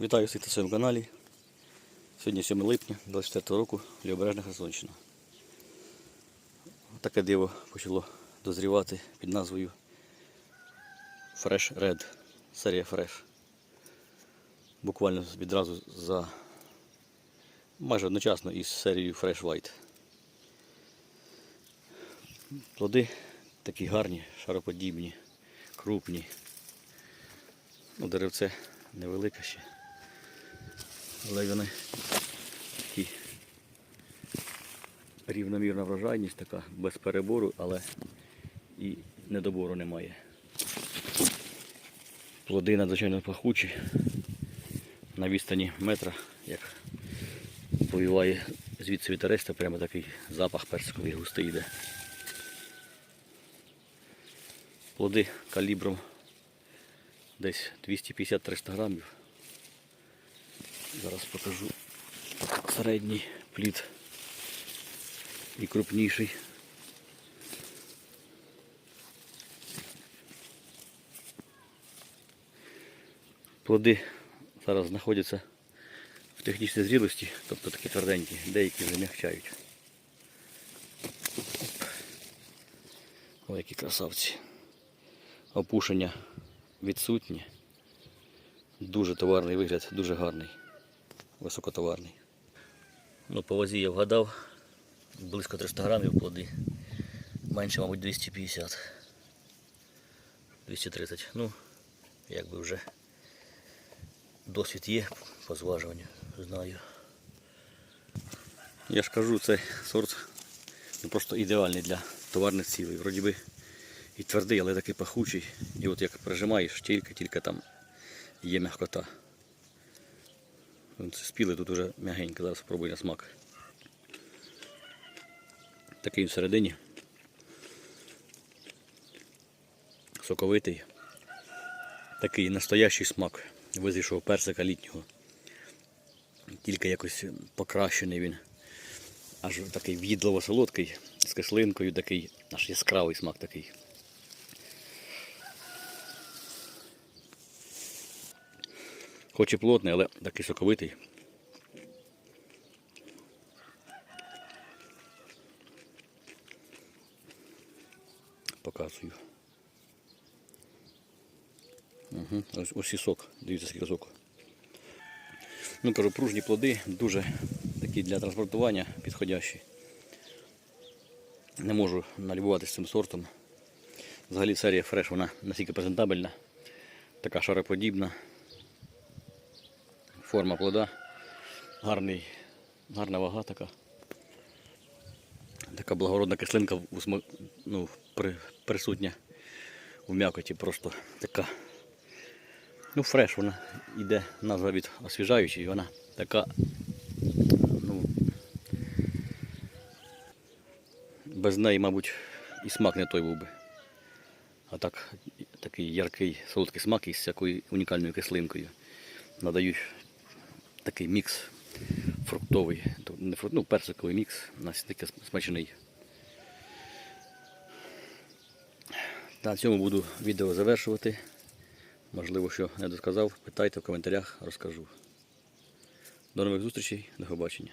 Вітаю всіх на своєму каналі. Сьогодні 7 липня 24 року, Лівобережна Херсонщина. Таке диво почало дозрівати під назвою Fresh Red. Серія Fresh. Буквально відразу за майже одночасно із серією Fresh White. Плоди такі гарні, шароподібні, крупні. Ну, деревце невелике ще. Але вони такі рівномірна врожайність така, без перебору, але і недобору немає. Плоди надзвичайно пахучі. На відстані метра, як повіває звідси вітерець, то прямо такий запах персиковий густий йде. Плоди калібром десь 250-300 грамів. Зараз покажу середній плід і крупніший. Плоди зараз знаходяться в технічній зрілості, тобто такі тверденькі, деякі вже м'якчають. Ой, які красавці. Опушення відсутні. Дуже товарний вигляд, дуже гарний, високотоварний. Ну, по вазі я вгадав, близько 300 грамів плоди. Менше, мабуть, 250. 230. Ну, якби вже досвід є по зважуванню, знаю. Я ж кажу, цей сорт ну, просто ідеальний для товарних цілей. Вроді би і твердий, але такий пахучий. І от як прижимаєш, тільки-тільки там є м'якота. Спіли тут уже м'ягенько, зараз спробуй на смак. Такий всередині. Соковитий. Такий настоящий смак визрішого персика літнього. Тільки якось покращений він. Аж такий в'їдливо солодкий, з кислинкою, такий аж яскравий смак такий. Хоч і плотний, але такий соковитий. Показую. Угу. Ось, ось і сок. Дивіться, скільки соку. Ну, кажу, пружні плоди, дуже такі для транспортування підходящі. Не можу налюбуватися цим сортом. Взагалі серія фреш, вона настільки презентабельна, така шароподібна. Форма плода, гарний, гарна вага така. Така благородна кислинка ну, при, присутня в м'якоті, просто така. Ну, фреш вона йде назва від освіжаючої, вона така. Ну, без неї, мабуть, і смак не той був би. А так, такий яркий солодкий смак із всякою унікальною кислинкою. Надають такий мікс фруктовий, то не фрукт, ну, персиковий мікс, настільки смачний. На цьому буду відео завершувати. Можливо, що не досказав, питайте в коментарях, розкажу. До нових зустрічей, до побачення.